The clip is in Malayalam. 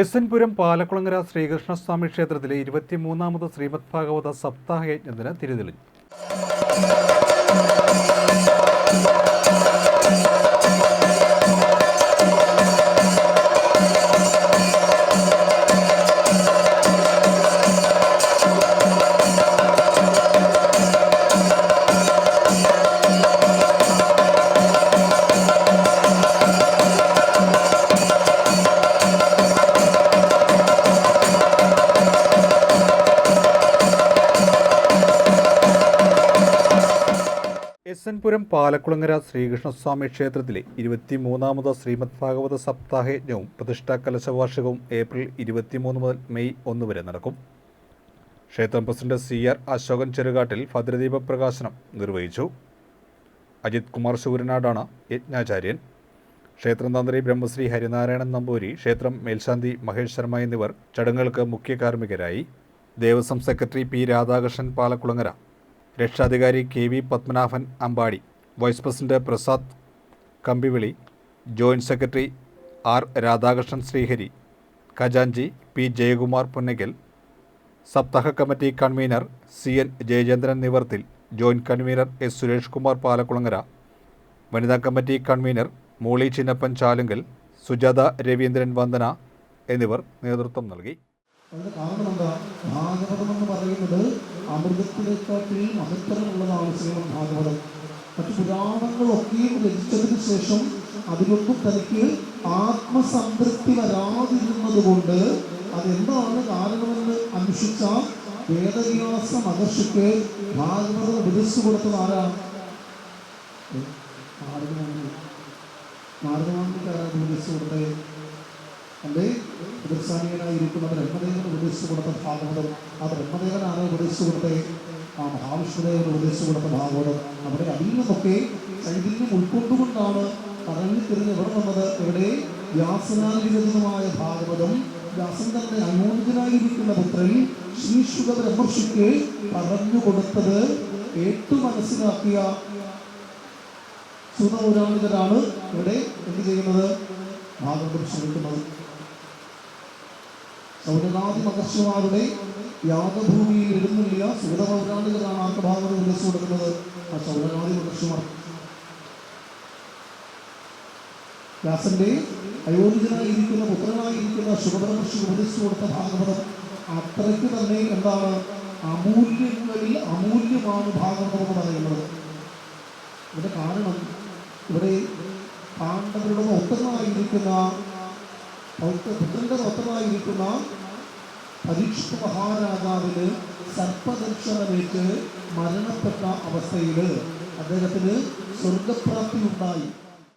എസ് എൻ പുരം പാലക്കുളങ്ങര ശ്രീകൃഷ്ണസ്വാമി ക്ഷേത്രത്തിലെ ഇരുപത്തിമൂന്നാമത് ശ്രീമദ് ഭാഗവത സപ്താഹ തിരിതെളിഞ്ഞു. എൻ പാലക്കുളങ്ങര ശ്രീകൃഷ്ണസ്വാമി ക്ഷേത്രത്തിലെ ഇരുപത്തിമൂന്നാമത് ശ്രീമദ് ഭാഗവത സപ്താഹ യജ്ഞവും പ്രതിഷ്ഠാ കലശവാർഷികവും ഏപ്രിൽ ഇരുപത്തിമൂന്ന് മുതൽ മെയ് ഒന്ന് വരെ നടക്കും. ക്ഷേത്രം president C R Ashokan Cherukattil ഭദ്രദീപ പ്രകാശനം നിർവഹിച്ചു. അജിത് കുമാർ ശൂരനാടാണ് യജ്ഞാചാര്യൻ. ക്ഷേത്രം തന്ത്രി ബ്രഹ്മശ്രീ ഹരിനാരായണൻ നമ്പൂരി ക്ഷേത്രം മേൽശാന്തി മഹേഷ് ശർമ്മ എന്നിവർ ചടങ്ങുകൾക്ക് മുഖ്യ കാർമ്മികരായി. ദേവസ്വം സെക്രട്ടറി പി രാധാകൃഷ്ണൻ പാലക്കുളങ്ങര രക്ഷാധികാരി K V Padmanabhan Ambadi vice president Prasad Kambivili joint secretary R Radhakrishnan Sreehari ഖജാൻജി P Jayakumar Punnakkal സപ്താഹ committee convener C N Jayachandran Nivarthil joint convener S Suresh Kumar Palakkulangara വനിതാ കമ്മിറ്റി കൺവീനർ മൂളി ചിന്നപ്പൻ ചാലുങ്കൽ സുജാത രവീന്ദ്രൻ വന്ദന എന്നിവർ നേതൃത്വം നൽകി. അതിന് കാരണം എന്താ? ഭാഗവതം എന്ന് പറയുന്നത് അമൃതത്തിനെക്കാട്ടിൽ മഹത്തരമുള്ളതാണ് ശ്രീമദ് ഭാഗവതം. മറ്റു പുരാണങ്ങളൊക്കെയും രചിച്ചതിന് ശേഷം അതിലൊന്നും തനിക്ക് ആത്മസംതൃപ്തി വരാതിരുന്നത് കൊണ്ട് അതെന്താണ് കാരണമെന്ന് അന്വേഷിച്ച വേദവ്യാസ മഹർഷിക്ക് ഭാഗവതം ഉപദേശിച്ചു കൊടുത്തത് ആരാണ് നാരദമാണിക്ക് ആരാണ് ഉപദേശിച്ചു കൊടുത്തത്? അല്ലേ ഇരിക്കുന്ന ബ്രഹ്മദേവൻ ഉപദേശിച്ചു കൊടുത്ത ഭാഗവതം ആ ബ്രഹ്മദേവനാണ് ഉപദേശിച്ചു കൊടുത്തേ? ആ മഹാവിഷ്ണുദേവൻ ഉപദേശിച്ചു കൊടുത്ത ഭാഗവതം അവിടെ അതിൽ നിന്നൊക്കെ ചൈതന്യം ഉൾക്കൊണ്ടുകൊണ്ടാണ് പറഞ്ഞു തിരിഞ്ഞ് എവിടെ വന്നത് എവിടെ? വ്യാസനാലിരതമായ ഭാഗവതം. വ്യാസൻ തന്നെ അയോഗ്യനായിരിക്കുന്ന പുത്രൻ ശ്രീശുഖ ബ്രഹ്മർഷിക്ക് പറഞ്ഞു കൊടുത്തത് ഏറ്റു മനസ്സിലാക്കിയ സുതപൗരാണികരാണ് ഇവിടെ എന്ത് ചെയ്യുന്നത്? ഭാഗവതം ശ്രമിക്കുന്നത് സൗരനാഥി മഹർഷിമാരുടെ യാഗഭൂമിയിൽ എഴുന്നില്ല സുഗതപൗരാണികരാണ് ആർക്ക് ഭാഗവതം ഉദ്ദേശിച്ചു കൊടുക്കുന്നത് ആ സൗരനാഥി മഹർഷിമാർ. വ്യാസന്റെ അയോഗ്യനായിരിക്കുന്ന പുത്രനായിരിക്കുന്ന ശുഭബ്രഹ്മർഷി ഉപദേശിച്ചു കൊടുത്ത ഭാഗവതം അത്രയ്ക്ക് തന്നെ എന്താണ് അമൂല്യങ്ങളിൽ അമൂല്യമാണ് ഭാഗവതം എന്ന് പറയുന്നത്. ഇവിടെ കാരണം ഇവിടെ പാണ്ഡവരുടെ ഒത്തനായിരിക്കുന്ന പുത്രന്റെ ഒത്തനായിരിക്കുന്ന പരീക്ഷ മഹാരാജാവിന് സർപ്പദർശനമേറ്റ് മരണപ്പെട്ട അവസ്ഥയിൽ അദ്ദേഹത്തിന് സ്വർഗപ്രാപ്തി ഉണ്ടായി.